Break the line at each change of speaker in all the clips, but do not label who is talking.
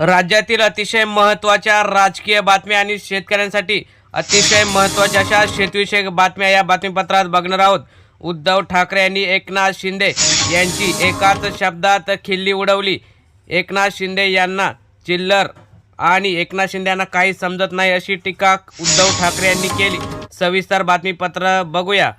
राज्यातील अतिशय महत्त्वाच्या राजकीय बातम्या आणि शेतकऱ्यांसाठी अतिशय महत्त्वाच्या अशा शेतविषयक बातम्या या बातमीपत्रात बघणार आहोत. उद्धव ठाकरे यांनी एकनाथ शिंदे यांची एकाच शब्दात खिल्ली उडवली. एकनाथ शिंदे यांना चिल्लर आणि एकनाथ शिंदे यांना काही समजत नाही अशी टीका उद्धव ठाकरे यांनी केली. सविस्तर बातमीपत्र बघूया.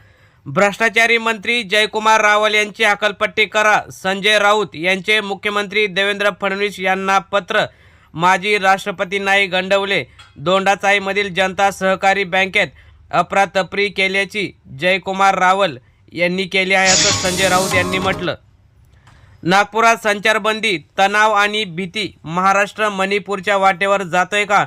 भ्रष्टाचारी मंत्री जयकुमार रावल यांची अकलपट्टी करा. संजय राऊत यांचे मुख्यमंत्री देवेंद्र फडणवीस यांना पत्र. माजी राष्ट्रपती नाही गंडवले दोंडाचाईमधील जनता सहकारी बँकेत अफरातफरी केल्याची जयकुमार रावल यांनी केली आहे असं संजय राऊत यांनी म्हटलं. नागपुरात संचारबंदी तणाव आणि भीती महाराष्ट्र मणिपूरच्या वाटेवर जातोय का?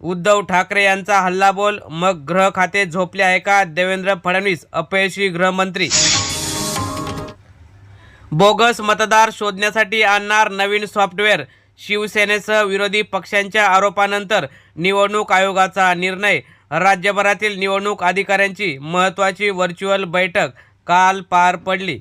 उद्धव ठाकरे यांचा हल्लाबोल मग गृह खाते झोपले आहे का? देवेंद्र फडणवीस अपयशी गृहमंत्री. बोगस मतदार शोधण्यासाठी आणणार नवीन सॉफ्टवेअर शिवसेनेसह विरोधी पक्षांच्या आरोपानंतर निवडणूक आयोगाचा निर्णय. राज्यभरातील निवडणूक अधिकाऱ्यांची महत्त्वाची व्हर्च्युअल बैठक काल पार पडली.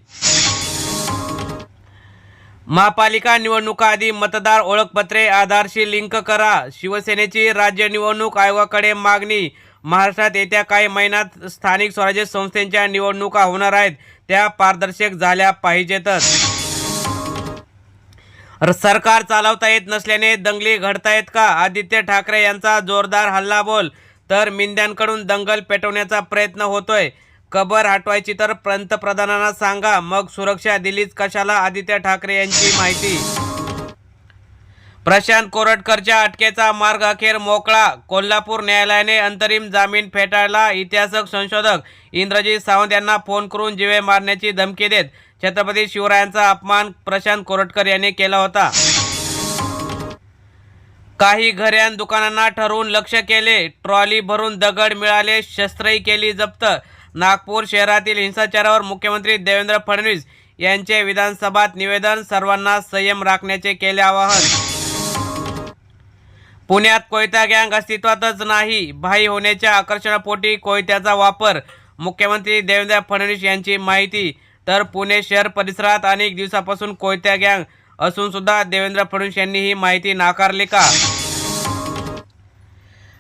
महापालिका निवडणुकाआधी मतदार ओळखपत्रे आधारशी लिंक करा. शिवसेनेची राज्य निवडणूक आयोगाकडे मागणी. महाराष्ट्रात येत्या काही महिन्यात स्थानिक स्वराज्य संस्थेच्या निवडणुका होणार आहेत. त्या पारदर्शक झाल्या पाहिजेतच. र- सरकार चालवता येत नसल्याने दंगली घडतायत का? आदित्य ठाकरे यांचा जोरदार हल्लाबोल. तर मिंद्यांकडून दंगल पेटवण्याचा प्रयत्न होतोय. कबर हटवायची तर पंतप्रधानांना सांगा मग सुरक्षा दिलीच कशाला? आदित्य ठाकरे यांची माहिती. प्रशांत कोरटकरच्या अटकेचा मार्ग अखेर मोकळा. कोल्हापूर न्यायालयाने अंतरिम जामीन फेटाळला. इतिहासक संशोधक इंद्रजीत सावंत यांना फोन करून जिवे मारण्याची धमकी देत छत्रपती शिवरायांचा अपमान प्रशांत कोरटकर यांनी केला होता. काही घरे दुकानांना ठरवून लक्ष केले. ट्रॉली भरून दगड मिळाले. शस्त्रही केली जप्त. नागपूर शहरातील हिंसाचारावर मुख्यमंत्री देवेंद्र फडणवीस यांचे विधानसभात निवेदन सर्वांना संयम राखण्याचे केले आवाहन. पुण्यात कोयता गँग अस्तित्वातच नाही भाई होण्याच्या आकर्षणापोटी कोयत्याचा वापर मुख्यमंत्री देवेंद्र फडणवीस यांची माहिती. तर पुणे शहर परिसरात अनेक दिवसापासून कोयत्या गँग असून सुद्धा देवेंद्र फडणवीस यांनी ही माहिती नाकारली का?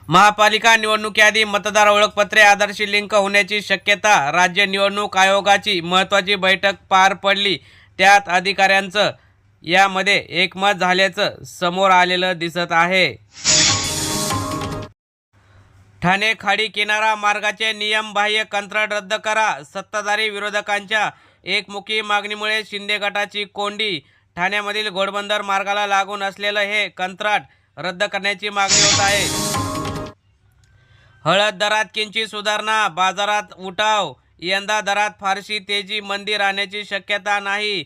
महापालिका निवडणुकीआधी मतदार ओळखपत्रे आधारशी लिंक होण्याची शक्यता राज्य निवडणूक आयोगाची महत्त्वाची बैठक पार पडली. त्यात अधिकाऱ्यांचं यामध्ये एकमत झाल्याचं समोर आलेलं दिसत आहे. ठाणे खाडी किनारा मार्गाचे नियमबाह्य कंत्राट रद्द करा. सत्ताधारी विरोधकांच्या एकमुखी मागणीमुळे शिंदे गटाची कोंडी ठाण्यामधील घोडबंदर मार्गाला लागून असलेलं हे कंत्राट रद्द करण्याची मागणी होत आहे. हळद दरात किंचित सुधारणा बाजारात उठाव. यंदा दरात फारशी तेजी मंदी राहण्याची शक्यता नाही.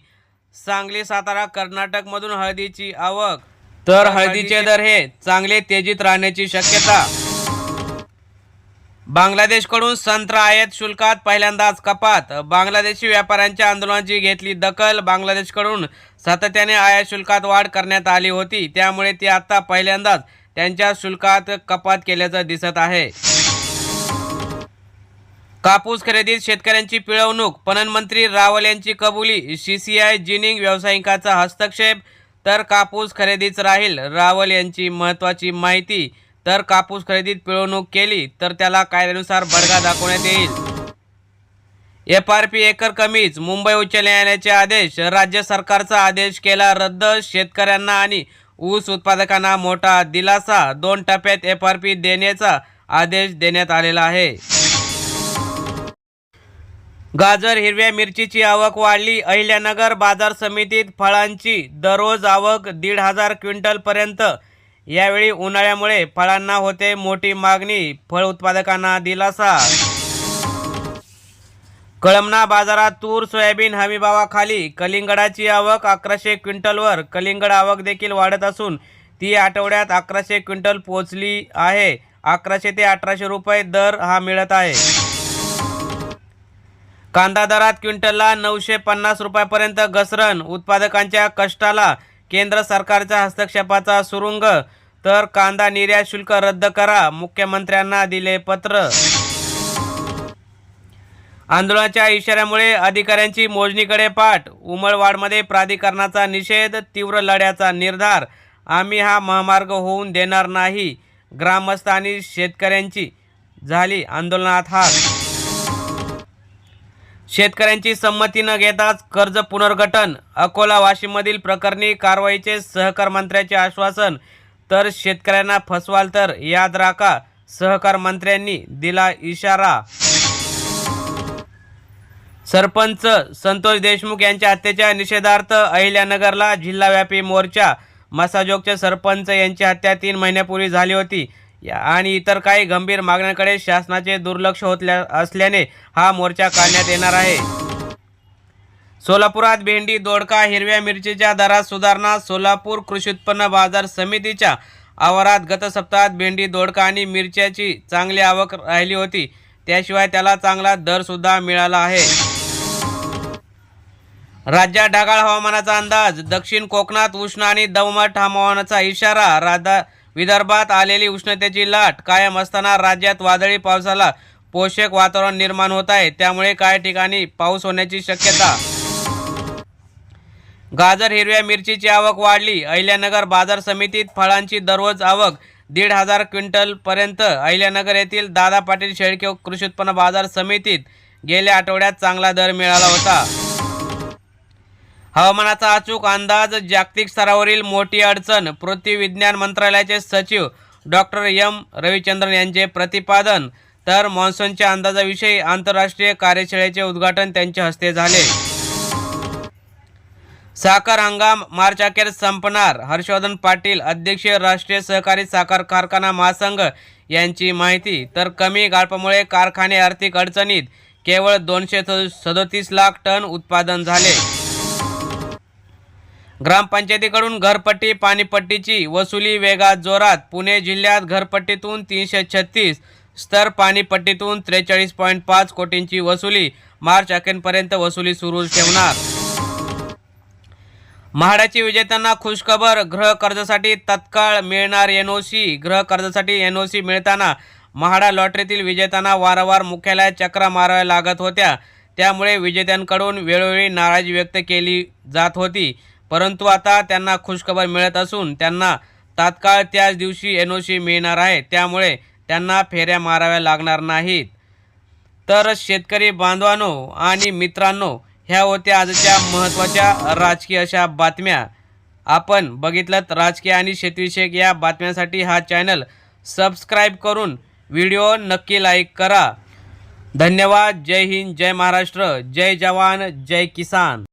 सांगली सातारा कर्नाटकमधून हळदीची आवक. तर हळदीचे दर हे चांगले तेजीत राहण्याची शक्यता. बांगलादेशकडून संत्रा आयात शुल्कात पहिल्यांदाच कपात. बांगलादेशी व्यापाऱ्यांच्या आंदोलनाची घेतली दखल. बांगलादेशकडून सातत्याने आयात शुल्कात वाढ करण्यात आली होती. त्यामुळे ती आता पहिल्यांदाच त्यांच्या शुल्कात कपात केल्याचं दिसत आहे. कापूस खरेदीत शेतकऱ्यांची पिळवणूक पणन मंत्री रावल यांची कबुली सीसीआय जिनिंग व्यावसायिकाचा हस्तक्षेप तर कापूस खरेदीच राहील रावल यांची महत्त्वाची माहिती तर कापूस खरेदीत पिळवणूक केली तर त्याला कायद्यानुसार बडगा दाखवण्यात येईल. एफ आर पी एकर कमीच मुंबई उच्च न्यायालयाचे आदेश राज्य सरकारचा आदेश केला रद्द शेतकऱ्यांना आणि ऊस उत्पादकांना मोठा दिलासा दोन टप्प्यात एफ आर पी देण्याचा आदेश देण्यात आलेला आहे. गाजर हिरव्या मिरचीची आवक वाढली. अहिल्यानगर बाजार समितीत फळांची दररोज आवक दीड हजार क्विंटलपर्यंत यावेळी उन्हाळ्यामुळे फळांना होते मोठी मागणी. फळ उत्पादकांना दिलासा. कळमना बाजारात तूर सोयाबीन हमीभावाखाली कलिंगडाची आवक अकराशे क्विंटलवर कलिंगड आवक देखील वाढत असून ती आठवड्यात अकराशे क्विंटल पोचली आहे. अकराशे ते अठराशे रुपये दर हा मिळत आहे. कांदा दरात क्विंटलला नऊशे पन्नास रुपयापर्यंत घसरण. उत्पादकांच्या कष्टाला केंद्र सरकारच्या हस्तक्षेपाचा सुरुंग. तर कांदा निर्यात शुल्क रद्द करा. मुख्यमंत्र्यांना दिले पत्र. आंदोलनाच्या इशाऱ्यामुळे अधिकाऱ्यांची मोजणीकडे पाठ. उमळवाडमध्ये प्राधिकरणाचा निषेध तीव्र लढ्याचा निर्धार. आम्ही हा महामार्ग होऊन देणार नाही ग्रामस्थ आणि शेतकऱ्यांची झाली आंदोलनात हार. शेतकऱ्यांची संमती न घेताच कर्ज पुनर्गठन. अकोला वाशिममधील प्रकरणी कारवाईचे सहकार मंत्र्याचे आश्वासन. तर शेतकऱ्यांना फसवाल तर याद राखा सहकार मंत्र्यांनी दिला इशारा. सरपंच संतोष देशमुख यांच्या हत्येच्या निषेधार्थ अहिल्यानगरला जिल्हाव्यापी मोर्चा. मसाजोगचे सरपंच यांची हत्या तीन महिन्यापूर्वी झाली होती. आणि इतर काही गंभीर मागण्यांकडे शासनाचे दुर्लक्ष होतल्या असल्याने हा मोर्चा काढण्यात येणार आहे. सोलापुरात भेंडी दोडका हिरव्या मिरचीच्या दरात सुधारणा सोलापूर कृषी उत्पन्न बाजार समितीच्या आवारात गत सप्ताहात भेंडी दोडका आणि मिरच्याची चांगली आवक राहिली होती. त्याशिवाय त्याला चांगला दरसुद्धा मिळाला आहे. राज्यात ढगाळ हवामानाचा अंदाज दक्षिण कोकणात उष्ण आणि दमट हवामानाचा इशारा राधा विदर्भात आलेली उष्णतेची लाट कायम असताना राज्यात वादळी पावसाला पोषक वातावरण निर्माण होत आहे. त्यामुळे काही ठिकाणी पाऊस होण्याची शक्यता. गाजर हिरव्या मिरचीची आवक वाढली. अहिल्यानगर बाजार समितीत फळांची दररोज आवक दीड हजार क्विंटल पर्यंत. अहिल्यानगर येथील दादा पाटील शेळके कृषी उत्पन्न बाजार समितीत गेल्या आठवड्यात चांगला दर मिळाला होता. हवामानाचा अचूक अंदाज जागतिक स्तरावरील मोठी अडचण पृथ्वी विज्ञान मंत्रालयाचे सचिव डॉक्टर एम. रविचंद्रन यांचे प्रतिपादन. तर मान्सूनच्या अंदाजाविषयी आंतरराष्ट्रीय कार्यशाळेचे उद्घाटन त्यांच्या हस्ते झाले. साखर हंगाम मार्च अखेर संपणार. हर्षवर्धन पाटील अध्यक्ष राष्ट्रीय सहकारी साखर कारखाना महासंघ यांची माहिती. तर कमी गाळपामुळे कारखाने आर्थिक अडचणीत केवळ दोनशे सदोतीस लाख टन उत्पादन झाले. ग्रामपंचायतीकडून घरपट्टी पाणीपट्टीची वसुली वेगात जोरात. पुणे जिल्ह्यात घरपट्टीतून तीनशे छत्तीस स्तर पाणीपट्टीतून त्रेचाळीस पॉईंट पाच कोटींची वसुली. मार्च अखेरपर्यंत वसुली सुरू ठेवणार. म्हाडाची विजेत्यांना खुशखबर गृह कर्जासाठी तत्काळ मिळणार एनओसी गृह कर्जासाठी एनओसी मिळताना म्हाडा लॉटरीतील विजेत्यांना वारंवार मुख्यालयात चक्रा माराव्या लागत होत्या. त्यामुळे विजेत्यांकडून वेळोवेळी नाराजी व्यक्त केली जात होती. परंतु आता त्यांना खुशखबर मिळत असून त्यांना तात्काळ त्याच दिवशी एनओसी मिळणार आहे. त्यामुळे त्यांना फेऱ्या माराव्या लागणार नाहीत. तर शेतकरी बांधवांनो आणि मित्रांनो ह्या होत्या आजच्या महत्त्वाच्या राजकीय अशा बातम्या. आपण बघितलं राजकीय आणि शेतीविषयक या बातम्यांसाठी हा चॅनल सबस्क्राईब करून व्हिडिओ नक्की लाईक करा. धन्यवाद. जय हिंद जय महाराष्ट्र जय जवान जय किसान.